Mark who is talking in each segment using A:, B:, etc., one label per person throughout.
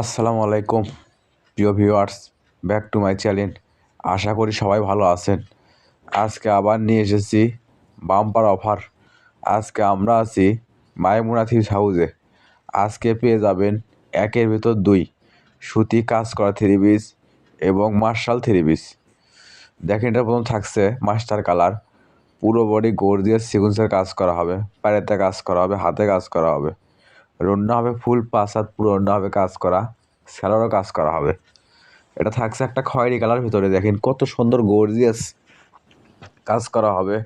A: আসসালামু আলাইকুম, প্রিয় viewers back to my channel আশা করি সবাই ভালো আছেন। আজকে আবার নিয়ে এসেছি বাম্পার অফার আজকে আমরা আছি মাইমুনা থ্রিস হাউসে আজকে পেয়ে যাবেন একের ভেতর দুই। সুতি কাজ করা থ্রি পিস এবং মার্শাল থ্রি পিস দেখেন এটা প্রথম থাকছে মাস্টার কালার পুরো বডি গোর দিয়ে সিকুন্সের কাজ করা হবে, পায়েতে কাজ করা হবে, হাতে কাজ করা হবে। রন্না হবে ফুল পাঁচ হাত পুরো রন্না হবে কাজ করা স্যালোরও কাজ করা হবে। এটা থাকছে একটা খয়েরি কালার ভিতরে, দেখেন কত সুন্দর গর্জিয়াস কাজ করা হবে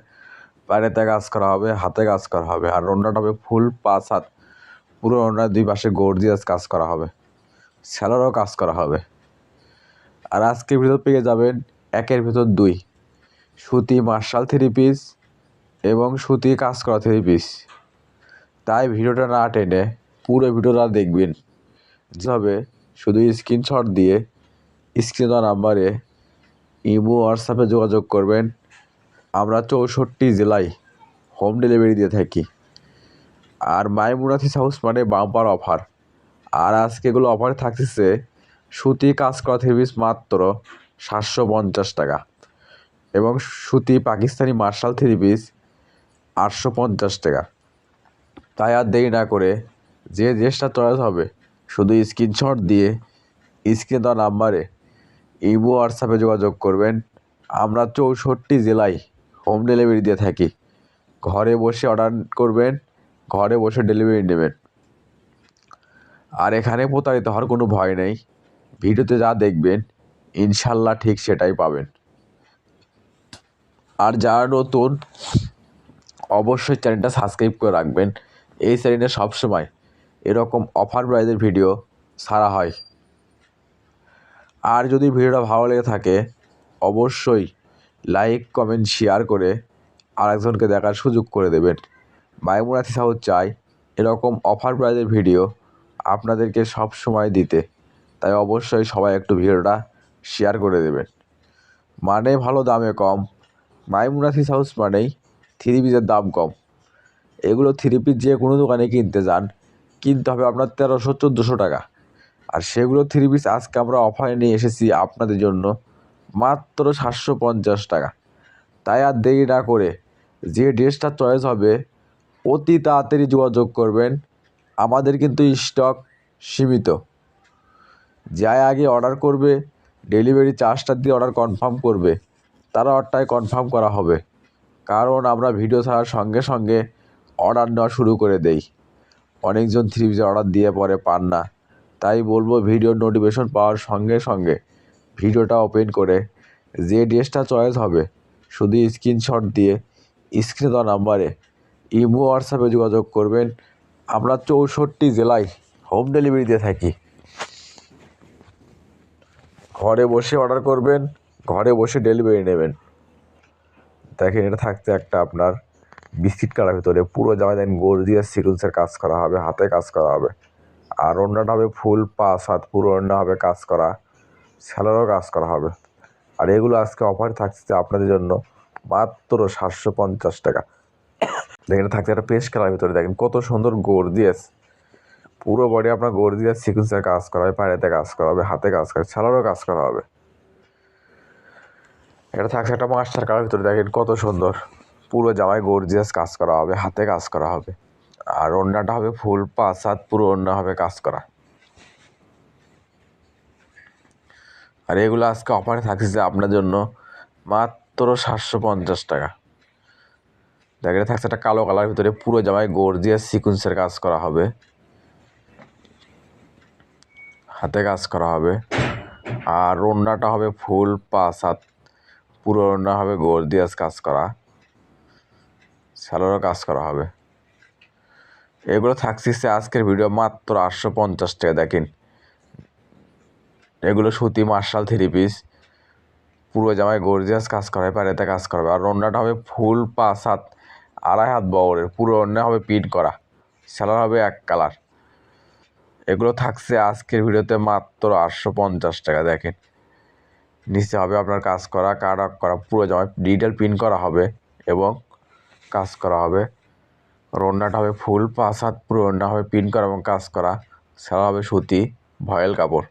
A: পায়েতে কাজ করা হবে, হাতে কাজ করা হবে, আর রন্নাটা হবে ফুল পাঁচ হাত পুরো রন্নার দুই পাশে গর্জিয়াস কাজ করা হবে স্যালোরও কাজ করা হবে। আর আজকের ভিতর পেয়ে যাবেন একের ভিতর দুই, সুতি মার্শাল থ্রি পিস এবং সুতি কাজ করা থ্রি পিস তাই ভিডিওটা না টেনে পুরো ভিডিওটা দেখবেন। যেভাবে শুধু স্ক্রিনশট দিয়ে স্ক্রিন নাম্বারে ইমো হোয়াটসঅ্যাপে যোগাযোগ করবেন। আমরা চৌষট্টি জেলায় হোম ডেলিভারি দিয়ে থাকি। আর মাইমুনাথিস হাউস মানে বাম্পার অফার আর আজকে এগুলো অফারে থাকতেছে সুতি কাজ করা থ্রি পিস মাত্র সাতশো পঞ্চাশ টাকা। এবং সুতি পাকিস্তানি মার্শাল থ্রি পিস আটশো পঞ্চাশ টাকা। তাই আর দেরি না করে যে ড্রেসটা চয়েস হবে, শুধু স্ক্রিনশট দিয়ে স্ক্রিন দেওয়া নাম্বারে ইমো হোয়াটসঅ্যাপে যোগাযোগ করবেন। আমরা চৌষট্টি জেলায় হোম ডেলিভারি দিয়ে থাকি। ঘরে বসে অর্ডার করবেন, ঘরে বসে ডেলিভারি নেবেন। আর এখানে প্রতারিত হওয়ার কোনো ভয় নেই। ভিডিওতে যা দেখবেন, ইনশাল্লাহ ঠিক সেটাই পাবেন। আর যারা নতুন, অবশ্যই চ্যানেলটা সাবস্ক্রাইব করে রাখবেন। এই চ্যানেলে সবসময় এরকম অফার প্রাইজের ভিডিও সারা হয়। আর যদি ভিডিওটা ভালো লেগে থাকে, অবশ্যই লাইক কমেন্ট শেয়ার করে আরেকজনকে দেখার সুযোগ করে দেবেন। মাইমুনাথি সাহু চাই, এরকম অফার প্রাইজের ভিডিও আপনাদেরকে সব সময় দিতে। তাই অবশ্যই সবাই একটু ভিডিওটা শেয়ার করে দেবেন। মানে ভালো দামে কম। মাইমুনাথিস হাউস মানেই থ্রি পিসের দাম কম। এগুলো থ্রি পিস যে কোনো দোকানে কিনতে যান। কিনতে হবে আপনার তেরোশো, চোদ্দোশো টাকা। আর সেগুলো থ্রি পিস আজকে আমরা অফারে নিয়ে এসেছি আপনাদের জন্য মাত্র সাতশো পঞ্চাশ টাকা। তাই আর দেরি না করে যে ড্রেসটা চয়েস হবে অতি তাড়াতাড়ি যোগাযোগ করবেন। আমাদের কিন্তু স্টক সীমিত। যাই আগে অর্ডার করবে ডেলিভারি চার্জটা দিয়ে অর্ডার কনফার্ম করবে, তারা অর্ডারটাই কনফার্ম করা হবে। কারণ আমরা ভিডিও ছাড়ার সঙ্গে সঙ্গে অর্ডার নেওয়া শুরু করে দেই। অনেকজন থ্রি পিসের অর্ডার দিয়ে পরে পান না। তাই বলব ভিডিওর নোটিফিকেশন পাওয়ার সঙ্গে সঙ্গে ভিডিওটা ওপেন করে, যে ড্রেসটা চয়েস হবে, শুধু স্ক্রিনশট দিয়ে স্ক্রিনে দেওয়া নাম্বারে ইমো হোয়াটসঅ্যাপে যোগাযোগ করবেন। আমরা চৌষট্টি জেলায় হোম ডেলিভারি দিয়ে থাকি। ঘরে বসে অর্ডার করবেন, ঘরে বসে ডেলিভারি নেবেন। দেখেন এটা থাকতে একটা আপনার বিস্কিট কালার ভিতরে পুরো জামা দেন গোল দিয়ে সিকুন্সের কাজ করা হবে, হাতে কাজ করা হবে। আর অন্যটা হবে ফুল পাঁচ হাত, পুরো অন্য হবে কাজ করা স্যালোরও কাজ করা হবে। আর এগুলো আজকে অফার থাকছে আপনাদের জন্য মাত্র সাতশো পঞ্চাশ টাকা। দেখেন থাকছে একটা পেস্ট কালার ভিতরে। দেখেন, কত সুন্দর গর্জিয়াস পুরো বডি আপনার গর্জিয়াস সিকুন্সের কাজ করা হবে, পায়েতে কাজ করা হবে, হাতে কাজ করা স্যালোরও কাজ করা হবে। এটা থাকছে একটা মাস্টার কালার ভিতরে। দেখেন, কত সুন্দর। পুরো জামায় গর্জিয়াস কাজ করা হবে, হাতে কাজ করা হবে। আর অন্যটা হবে ফুল পাঁচ হাত পুরো অন্য হবে কাজ করা। আর এগুলো আজকে অফারে থাকছে আপনার জন্য মাত্র সাতশো পঞ্চাশ টাকা। দেখেন থাকছে একটা কালো কালার ভিতরে পুরো জামায় গর্জিয়াস সিকুন্সের কাজ করা হবে। হাতে কাজ করা হবে। আর রন্নাটা হবে ফুল পাঁচ হাত পুরো রান্না হবে গর্জিয়াস কাজ করা। স্যালোরও কাজ করা হবে। এগুলো থাকছে আজকের ভিডিও মাত্র আটশো পঞ্চাশ টাকা, দেখেন। এগুলো সুতি মার্শাল থ্রি পিস পুরো জামায় গর্জিয়াস কাজ করা হয় পারেতে কাজ করা হবে আর রান্নাটা হবে ফুল পাঁচ হাত, আড়াই হাত বহরের। পুরো রান্না হবে পিট করা। স্যালোর হবে এক কালার। এগুলো থাকছে আজকের ভিডিওতে মাত্র আটশো পঞ্চাশ টাকা, দেখেন। নিচে হবে আপনার কাজ করা আপ করা, পুরো জামায় ডিটেল প্রিন্ট করা হবে এবং কাজ করা হবে। রন্নাটা হবে ফুল পাঁচ হাত পুরো রন্না হবে প্রিন্ট করা এবং কাজ করা। ছাড়া হবে সুতি, ভয়েল কাপড়।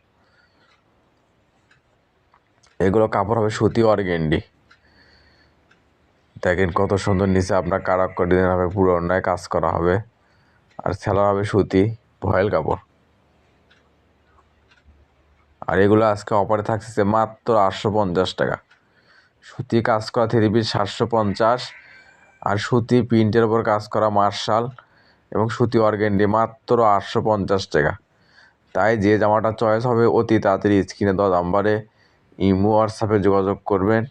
A: এগুলো কাপড় হবে সুতি অর্গেন্ডি দেখেন কত সুন্দর নিচে আপনার কারাক করে ডিজাইন হবে, পুরো অন্যায় কাজ করা হবে। আর সেলার হবে সুতি, ভয়েল কাপড়। আর এগুলো আজকে অফারে থাকছে মাত্র আটশো পঞ্চাশ টাকা। সুতি কাজ করা থ্রি পিস সাতশো পঞ্চাশ আর সুতি প্রিন্টের ওপর কাজ করা মার্শাল এবং সুতি অর্গেন্ডি মাত্র আটশো পঞ্চাশ টাকা। তাই যে জামাটা চয়েস হবে অতি তাড়াতাড়ি স্ক্রিনে দেওয়া নাম্বারে ইমো, হোয়াটসঅ্যাপে যোগাযোগ করবেন।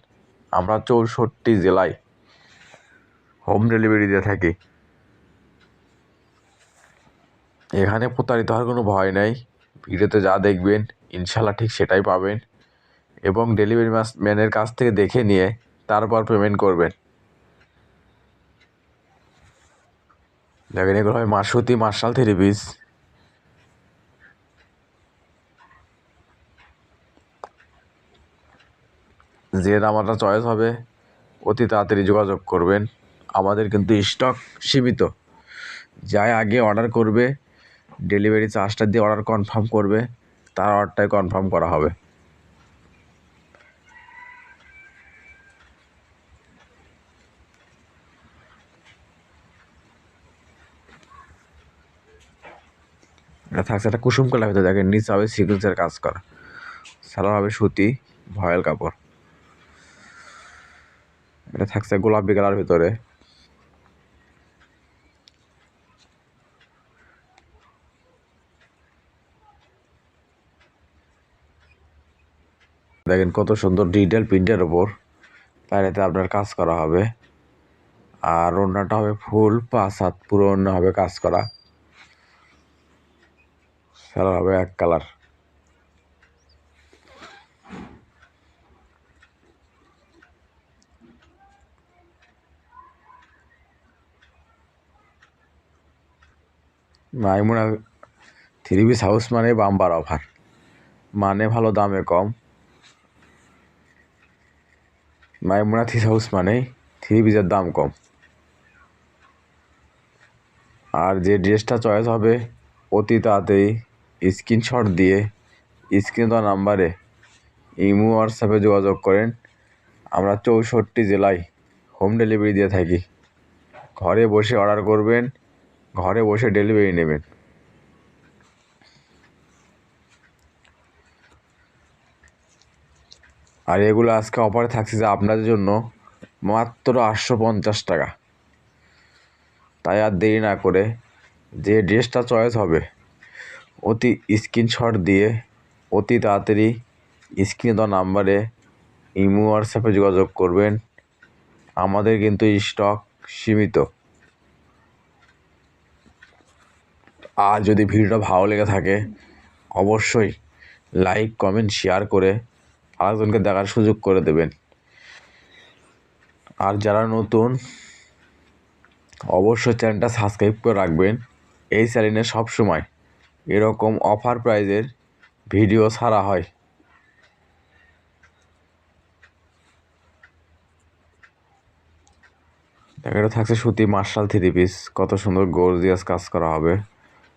A: আমরা চৌষট্টি জেলায় হোম ডেলিভারি দিয়ে থাকি। এখানে প্রতারিত হওয়ার কোনো ভয় নাই। ভিডিওতে যা দেখবেন ইনশাল্লাহ ঠিক সেটাই পাবেন। এবং ডেলিভারি ম্যানের কাছ থেকে দেখে নিয়ে তারপর পেমেন্ট করবেন। দেখেন, এগুলো হয় মাসুতি মার্শাল থ্রি পিস। যে জামাটা চয়েস হবে, অতি তাড়াতাড়ি যোগাযোগ করবেন। আমাদের কিন্তু স্টক সীমিত। যাই আগে অর্ডার করবে ডেলিভারি চার্জটা দিয়ে অর্ডার কনফার্ম করবে, তার অর্ডারটাই কনফার্ম করা হবে। এটা থাকছে একটা কুসুম কালার ভিতরে দেখেন, নিচে হবে সিকুয়েন্সের কাজ করা। সালোয়ার হবে সুতি, ভয়েল কাপড়। এটা থাকছে গোলাপি কালার ভিতরে। দেখেন কত সুন্দর ডিটেল প্রিন্টের ওপর বাইরেতে আপনার কাজ করা হবে। আর অন্যটা হবে ফুল, পাঁচ হাত পুরো অন্য হবে কাজ করা। সেলার হবে এক colour. Maimuna three piece house মানে বাম্বার অফার। মানে ভালো, দামে কম। মাইমুনা থ্রি হাউস মানে থ্রি পিসের দাম কম। আর যে ড্রেসটা চয়েস হবে অতি তাড়াতাড়ি স্ক্রিনশট দিয়ে স্ক্রিন দেওয়া নাম্বারে ইমো, হোয়াটসঅ্যাপে যোগাযোগ করেন। আমরা চৌষট্টি জেলায় হোম ডেলিভারি দিয়ে থাকি। ঘরে বসে অর্ডার করবেন, ঘরে বসে ডেলিভারি নেবেন। আর এগুলো আজকে অফারে থাকছে যে আপনাদের জন্য মাত্র আটশো পঞ্চাশ টাকা। তাই আর দেরি না করে যে ড্রেসটা চয়েস হবে অতি স্ক্রিনশট দিয়ে অতি তাড়াতাড়ি স্ক্রিনে দেওয়া নাম্বারে ইমো, হোয়াটসঅ্যাপে যোগাযোগ করবেন। আমাদের কিন্তু স্টক সীমিত। আর যদি ভিডিওটা ভালো লেগে থাকে, অবশ্যই লাইক, কমেন্ট, শেয়ার করে আরেকজনকে দেখার সুযোগ করে দেবেন। আর যারা নতুন, অবশ্যই চ্যানেলটা সাবস্ক্রাইব করে রাখবেন। এই চ্যানেলে সবসময় এরকম অফার প্রাইজের ভিডিও ছাড়া হয়। এটা থাকছে সুতি মার্শাল থ্রি পিস কত সুন্দর গর্জিয়াস কাজ করা হবে।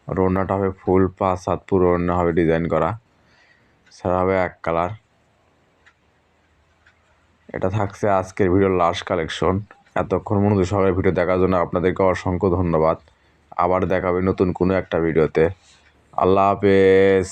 A: আর ওড়নাটা হবে ফুল পাঁচ হাত পুরো ওড়না হবে ডিজাইন করা। ছাড়া হবে এক কালার এটা থাকছে আজকের ভিডিওর লাস্ট কালেকশন এতক্ষণ মনোযোগ সবাই ভিডিও দেখার জন্য আপনাদেরকে অসংখ্য ধন্যবাদ। আবার দেখাবে নতুন কোনো একটা ভিডিওতে আল্লাহ হাফেজ।